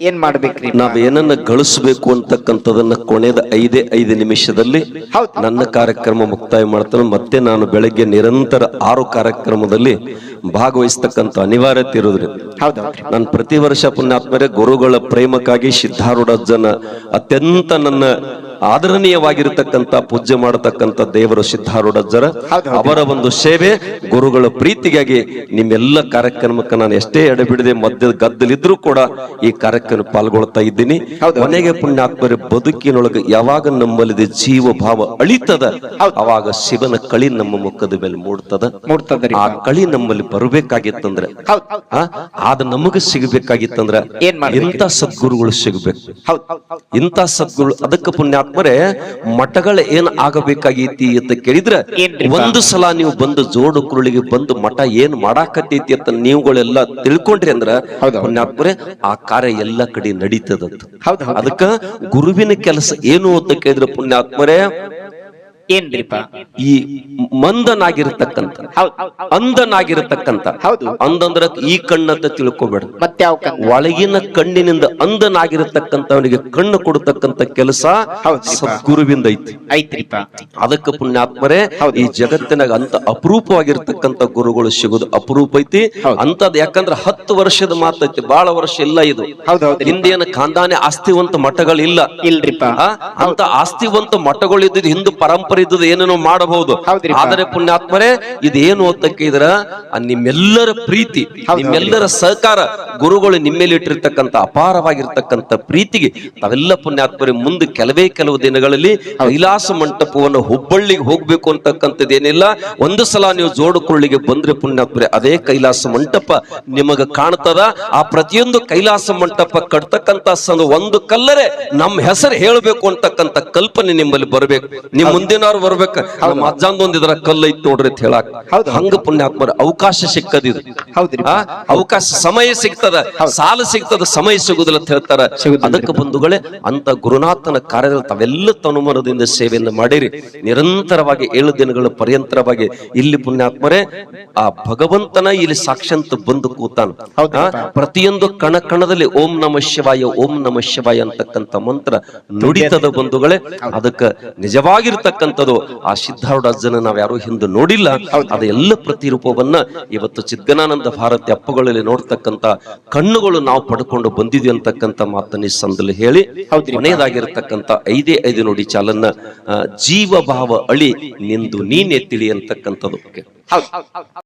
ಏನ್ ಮಾಡ್ಬೇಕ್ರಿ ನಾವ್? ಏನನ್ನ ಗಳಿಸ್ಬೇಕು ಅಂತಕ್ಕಂಥದನ್ನ ಕೊನೆದ ಐದೇ ಐದು ನಿಮಿಷದಲ್ಲಿ. ನನ್ನ ಕಾರ್ಯಕ್ರಮ ಮುಕ್ತಾಯ ಮಾಡ್ತಾನೆ. ಮತ್ತೆ ನಾನು ಬೆಳಗ್ಗೆ ನಿರಂತರ ಆರು ಕಾರ್ಯಕ್ರಮದಲ್ಲಿ ಭಾಗವಹಿಸ್ತಕ್ಕಂಥ ಅನಿವಾರ್ಯತೆ ಇರೋದ್ರಿ. ನಾನು ಪ್ರತಿ ವರ್ಷ ಪುಣ್ಯಾತ್ಮರೇ ಗುರುಗಳ ಪ್ರೇಮಕ್ಕಾಗಿ ಸಿದ್ಧಾರೂಢಜ್ಜನ ಅತ್ಯಂತ ನನ್ನ ಆದರಣೀಯವಾಗಿರ್ತಕ್ಕಂಥ ಪೂಜೆ ಮಾಡತಕ್ಕಂತ ದೇವರು ಸಿದ್ಧಾರೂಢಜ್ಜರ. ಅವರ ಒಂದು ಸೇವೆ ಗುರುಗಳ ಪ್ರೀತಿಗಾಗಿ ನಿಮ್ಮೆಲ್ಲ ಕಾರ್ಯಕ್ರಮಕ್ಕೆ ನಾನು ಎಷ್ಟೇ ಎಡೆಬಿಡದೆ ಮಧ್ಯದ ಗದ್ದಲಿದ್ರೂ ಕೂಡ ಈ ಕಾರ್ಯಕ್ರಮ ಪಾಲ್ಗೊಳ್ತಾ ಇದ್ದೀನಿ. ಮನೆಗೆ ಕೊನೆಗೆ ಪುಣ್ಯಾತ್ಮರೇ ಬದುಕಿನೊಳಗೆ ಯಾವಾಗ ನಮ್ಮಲ್ಲಿದೆ ಜೀವ ಭಾವ ಅಳಿತದ ಅವಾಗ ಶಿವನ ಕಳಿ ನಮ್ಮ ಮುಖದ ಮೇಲೆ ಮೂಡ್ತದ. ಆ ಕಳಿ ನಮ್ಮಲ್ಲಿ ಬರಬೇಕಾಗಿತ್ತಂದ್ರೆ ಆದ ನಮಗ ಸಿಗಬೇಕಾಗಿತ್ತಂದ್ರ? ಇಂಥ ಸದ್ಗುರುಗಳು ಸಿಗಬೇಕು. ಇಂತ ಸದ್ಗುರು ಅದಕ್ಕೆ ಪುಣ್ಯಾತ್ಮರೇ ಮಠಗಳ ಏನ್ ಆಗಬೇಕಾಗೈತಿ ಅಂತ ಕೇಳಿದ್ರ? ಒಂದು ಸಲ ನೀವು ಬಂದು ಜೋಡು ಕುರುಳಿಗೆ ಬಂದು ಮಠ ಏನ್ ಮಾಡಾಕತ್ತೈತಿ ಅಂತ ನೀವುಗಳೆಲ್ಲ ತಿಳ್ಕೊಂಡ್ರಿ ಅಂದ್ರ ಹೌದು. ಆ ಕಾರ್ಯ ಎಲ್ಲ ಕಡೆ ನಡೀತದ ಅದಕ್ಕ ಗುರುವಿನ ಕೆಲಸ ಏನು ಅಂತ ಕೇಳಿದ್ರ ಪುಣ್ಯಾತ್ಮರೇ ಏನ್ರಿಪ್ಪ ಈ ಮಂದನಾಗಿರ್ತಕ್ಕಂತ ಅಂದನಾಗಿರ್ತಕ್ಕಂತ ಹೌದು. ಅಂದಂದ್ರ ಈ ಕಣ್ಣಂತ ತಿಳ್ಕೊಬೇಡ. ಮತ್ತೆ ಯಾವ ಒಳಗಿನ ಕಣ್ಣಿನಿಂದ ಅಂದನಾಗಿರತಕ್ಕಂತವನಿಗೆ ಕಣ್ಣು ಕೊಡತಕ್ಕಂತ ಕೆಲಸ. ಸದ್ಗುರುವಿಂದ ಐತಿ. ಐತ್ರಿಪ್ಪ ಅದಕ್ಕೆ ಪುಣ್ಯಾತ್ಮರೇ. ಈ ಜಗತ್ತಿನಾಗ ಅಂತ ಅಪರೂಪವಾಗಿರ್ತಕ್ಕಂತ ಗುರುಗಳು ಸಿಗೋದು ಅಪರೂಪ ಐತಿ. ಅಂತದ್ ಯಾಕಂದ್ರ ಹತ್ತು ವರ್ಷದ ಮಾತೈತಿ ಬಹಳ ವರ್ಷ ಇಲ್ಲ ಇದು. ಹಿಂದೇನು ಖಾಂದಾನೆ ಆಸ್ತಿವಂತ ಮಠಗಳಿಲ್ಲ. ಇಲ್ರಿಪ್ಪ? ಅಂತ ಆಸ್ತಿವಂತ ಮಠಗಳು ಇದ್ದಿದ್ದು ಹಿಂದೂ ಪರಂಪರೆ ಇದ್ದದ್ದು ಏನೇನೋ ಮಾಡಬಹುದು. ಆದರೆ ಪುಣ್ಯಾತ್ಮರೇ ಇದೇನು ಇದ್ರ? ನಿಮ್ಮೆಲ್ಲರ ಪ್ರೀತಿ. ನಿಮ್ಮೆಲ್ಲರ ಸಹಕಾರ ಗುರುಗಳು ನಿಮ್ಮೇಲೆ ಇಟ್ಟಿರ್ತಕ್ಕಂಥ ಅಪಾರವಾಗಿರ್ತಕ್ಕಂಥ ಪ್ರೀತಿಗೆ ತಾವೆಲ್ಲ ಪುಣ್ಯಾತ್ಮರೇ ಮುಂದೆ ಕೆಲವೇ ಕೆಲವು ದಿನಗಳಲ್ಲಿ ಕೈಲಾಸ ಮಂಟಪವನ್ನು ಹುಬ್ಬಳ್ಳಿಗೆ ಹೋಗ್ಬೇಕು ಅಂತಕ್ಕಂಥದ್ದೇನಿಲ್ಲ. ಒಂದು ಸಲ ನೀವು ಜೋಡುಕೊಳ್ಳಿಗೆ ಬಂದ್ರೆ ಪುಣ್ಯಾತ್ಮರೇ ಅದೇ ಕೈಲಾಸ ಮಂಟಪ ನಿಮಗ ಕಾಣ್ತದ. ಆ ಪ್ರತಿಯೊಂದು ಕೈಲಾಸ ಮಂಟಪ ಕಟ್ತಕ್ಕಂತ ಒಂದು ಕಲ್ಲರೆ ನಮ್ಮ ಹೆಸರು ಹೇಳಬೇಕು ಅಂತಕ್ಕಂಥ ಕಲ್ಪನೆ ನಿಮ್ಮಲ್ಲಿ ಬರ್ಬೇಕು. ನಿಮ್ ಮುಂದಿನವ್ರು ಬರ್ಬೇಕು? ನಮ್ಮ ಅಜ್ಜಂದೊಂದ್ ಇದ್ರ ಕಲ್ಲು ಐತ್ ನೋಡ್ರಿ ಅಂತ ಹೇಳಕ್. ಹಂಗ ಪುಣ್ಯಾತ್ಮರ ಅವಕಾಶ ಸಿಕ್ಕದಿದು ಹೌದ್ರಿ ಅವಕಾಶ ಸಮಯ ಸಿಗ್ತದ. ಸಾಲ ಸಿಗ್ತದ ಸಮಯ ಸಿಗುದಿಲ್ಲ ಅಂತ ಹೇಳ್ತಾರ. ಅದಕ್ಕೆ ಬಂಧುಗಳೇ ಅಂತ ಗುರುನಾಥನ ಕಾರ್ಯದಲ್ಲಿ ತಾವೆಲ್ಲ ತನುಮನದಿಂದ ಸೇವೆಯನ್ನು ಮಾಡಿರಿ. ನಿರಂತರವಾಗಿ ಏಳು ದಿನಗಳ ಪರ್ಯಂತರವಾಗಿ ಇಲ್ಲಿ ಪುಣ್ಯಾತ್ಮರೇ ಆ ಭಗವಂತನ ಇಲ್ಲಿ ಸಾಕ್ಷಾಂತ ಬಂದು ಕೂತಾನ. ಪ್ರತಿಯೊಂದು ಕಣ ಕಣದಲ್ಲಿ ಓಂ ನಮ ಶಿವಾಯ ಓಂ ನಮ ಶಿವಾಯ ಅಂತಕ್ಕಂಥ ಮಂತ್ರ ನುಡಿತದ ಬಂಧುಗಳೇ. ಅದಕ್ಕ ನಿಜವಾಗಿರ್ತಕ್ಕಂಥದ್ದು ಆ ಸಿದ್ಧಾರೂಢ ಅಜ್ಜನ ನಾವು ಯಾರು ಹಿಂದೆ ನೋಡಿಲ್ಲ. ಅದ ಎಲ್ಲ ಪ್ರತಿರೂಪವನ್ನ ಇವತ್ತು ಚಿದ್ಗನಾನಂದ ಭಾರತಿ ಅಪ್ಪಗಳಲ್ಲಿ ನೋಡ್ತಕ್ಕಂತ ಕಣ್ಣುಗಳು ನಾವು ಪಡ್ಕೊಂಡು ಬಂದಿದ್ವಿ ಅಂತಕ್ಕಂತ ಮಾತನ್ನ ಈ ಸಂದಲ್ಲಿ ಹೇಳಿ ಮನೆಯದಾಗಿರ್ತಕ್ಕಂತ ಐದೇ ಐದು ನೋಡಿ ಚಾಲನ್ನ ಆ, ಜೀವ ಭಾವ ಅಳಿ ನಿಂದು ನೀನೆ ತಿಳಿ ಅಂತಕ್ಕಂಥದ್ದು.